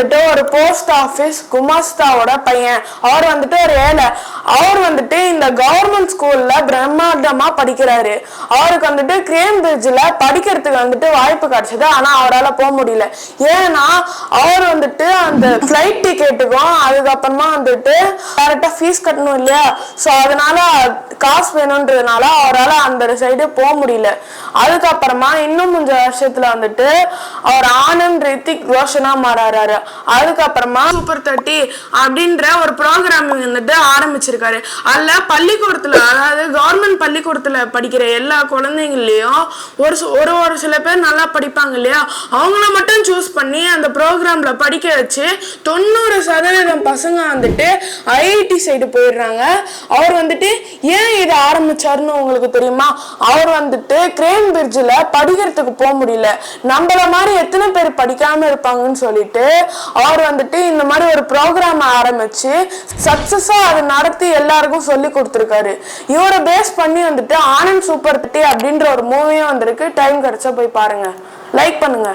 வந்துட்டு ஒரு post office குமாஸ்தாவோட பையன். அவர் வந்துட்டு ஒரு ஏழை. அவர் வந்துட்டு இந்த கவர்மெண்ட் ஸ்கூல்ல பிரம்மாண்டமா படிக்கிறாரு. அவருக்கு வந்துட்டு கேம்பிரிட்ஜ்ல படிக்கிறதுக்கு வந்துட்டு வாய்ப்பு கிடைச்சது. ஆனா அவரால் போக முடியல. ஏன்னா அவர் வந்துட்டு அந்த ஃப்ளைட் டிக்கெட்டுக்கும் அதுக்கப்புறமா வந்துட்டு கரெக்டாக ஃபீஸ் கட்டணும் இல்லையா? ஸோ அதனால காசு வேணுன்றதுனால அவரால் அந்த சைடு போக முடியல. அதுக்கப்புறமா இன்னும் கொஞ்சம் வருஷத்துல வந்துட்டு அவர் ஆனந்த் ரித்திக் ரோஷனா மாறாரு அதுக்கப்புறமா சூப்பர் தேர்ட்டி அப்படின்ற ஒரு ப்ரோக்ராம் வந்துட்டு ஆரம்பிச்சிருக்காரு. அதில் பள்ளிக்கூடத்துல அதாவது பள்ளிக்கூடத்துல படிக்கிற எல்லா குழந்தைங்களையும் ஒரு ஒரு ஒரு சில பேர் நல்லா படிப்பாங்க இல்லையா? அவங்கள மட்டும் சூஸ் பண்ணி அந்த ப்ரோக்ராம்ல படிக்க வச்சு தொண்ணூறு சதவீதம் பசங்க வந்துட்டு ஐஐடி சைடு போயிடுறாங்க. அவர் வந்துட்டு ஏன் இதை ஆரம்பிச்சாருன்னு உங்களுக்கு தெரியுமா? அவர் வந்துட்டு கிரேம் பிரிட்ஜில் படிக்கிறதுக்கு போக முடியல. நம்மள மாதிரி எத்தனை பேர் படிக்காம இருப்பாங்கன்னு சொல்லிட்டு அவர் வந்துட்டு இந்த மாதிரி ஒரு ப்ரோக்ராம் ஆரம்பிச்சு சக்ஸஸாக அதை நடத்தி எல்லாருக்கும் சொல்லி கொடுத்துருக்காரு. இவரை பேஸ் பண்ணி வந்துட்டு ஆனந்த் சூப்பர் தட்டி அப்படின்ற ஒரு மூவியும் வந்திருக்கு. டைம் கிடைச்சா போய் பாருங்க. லைக் பண்ணுங்க.